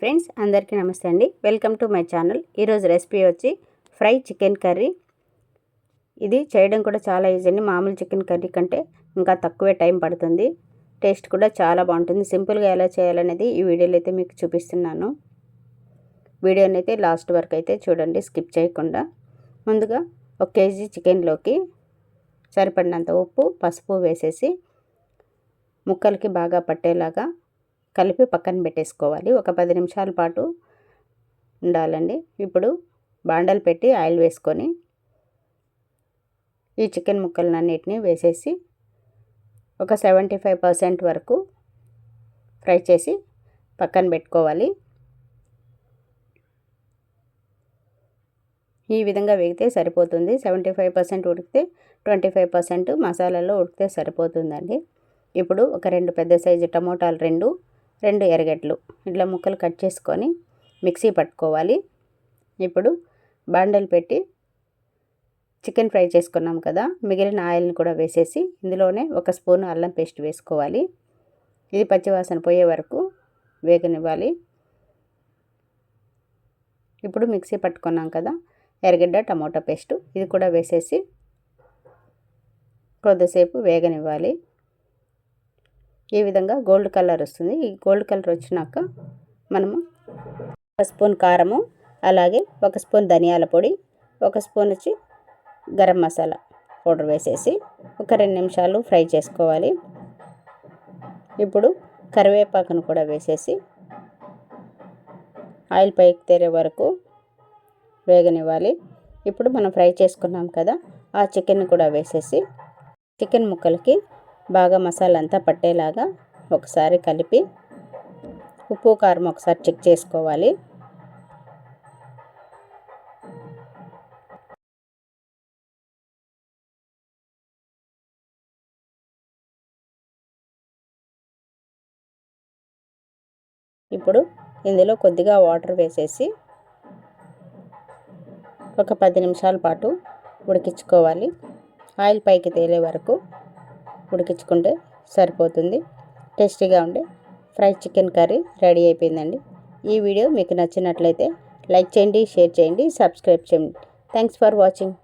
Friends అందరికీ నమస్తే అండి. Welcome to my channel. ఈరోజు రెసిపీ వచ్చి ఫ్రై చికెన్ కర్రీ. ఇది చేయడం కూడా చాలా ఈజీ అండి. మామూలు చికెన్ కర్రీ కంటే ఇంకా తక్కువే టైం పడుతుంది. టేస్ట్ కూడా చాలా బాగుంటుంది. సింపుల్గా ఎలా చేయాలనేది ఈ వీడియోలో అయితే మీకు చూపిస్తున్నాను. వీడియోని అయితే లాస్ట్ వరకు అయితే చూడండి స్కిప్ చేయకుండా. ముందుగా ఒక కేజీ చికెన్లోకి సరిపడినంత ఉప్పు పసుపు వేసేసి ముక్కలకి బాగా పట్టేలాగా కలిపి పక్కన పెట్టేసుకోవాలి. ఒక పది నిమిషాల పాటు ఉండాలండి. ఇప్పుడు బాండలు పెట్టి ఆయిల్ వేసుకొని ఈ చికెన్ ముక్కలన్నిటిని వేసేసి ఒక సెవెంటీ ఫైవ్ పర్సెంట్ వరకు ఫ్రై చేసి పక్కన పెట్టుకోవాలి. ఈ విధంగా వేగితే సరిపోతుంది. సెవెంటీ ఫైవ్ పర్సెంట్ ఉడికితే ట్వంటీ ఫైవ్ పర్సెంట్ మసాలాలో ఉడికితే సరిపోతుందండి. ఇప్పుడు ఒక రెండు పెద్ద సైజు టమోటాలు రెండు రెండు ఎరగడ్లు ఇట్లా ముక్కలు కట్ చేసుకొని మిక్సీ పట్టుకోవాలి. ఇప్పుడు బాండలు పెట్టి చికెన్ ఫ్రై చేసుకున్నాం కదా మిగిలిన ఆయిల్ని కూడా వేసేసి ఇందులోనే ఒక స్పూన్ అల్లం పేస్ట్ వేసుకోవాలి. ఇది పచ్చివాసన పోయే వరకు వేగనివ్వాలి. ఇప్పుడు మిక్సీ పట్టుకున్నాం కదా ఎరగడ్డ టమాటో పేస్ట్ ఇది కూడా వేసేసి కొద్దిసేపు వేగనివ్వాలి. ఈ విధంగా గోల్డ్ కలర్ వస్తుంది? ఈ గోల్డ్ కలర్ వచ్చినాక మనము ఒక స్పూన్ కారము అలాగే ఒక స్పూన్ ధనియాల పొడి ఒక స్పూన్ వచ్చి గరం మసాలా పౌడర్ వేసేసి ఒక రెండు నిమిషాలు ఫ్రై చేసుకోవాలి. ఇప్పుడు కరివేపాకును కూడా వేసేసి ఆయిల్ పైకి తేరే వరకు వేగనివ్వాలి. ఇప్పుడు మనం ఫ్రై చేసుకున్నాం కదా ఆ చికెన్ కూడా వేసేసి చికెన్ ముక్కలకి బాగా మసాలా అంతా పట్టేలాగా ఒకసారి కలిపి ఉప్పు కారం ఒకసారి చెక్ చేసుకోవాలి. ఇప్పుడు ఇందులో కొద్దిగా వాటర్ వేసేసి ఒక పది నిమిషాల పాటు ఉడికించుకోవాలి. ఆయిల్ పైకి తేలే వరకు ఉడికించుకుంటే సరిపోతుంది. టేస్టీగా ఉండే ఫ్రైడ్ చికెన్ కర్రీ రెడీ అయిపోయిందండి. ఈ వీడియో మీకు నచ్చినట్లయితే లైక్ చేయండి షేర్ చేయండి సబ్స్క్రైబ్ చేయండి. Thanks for watching.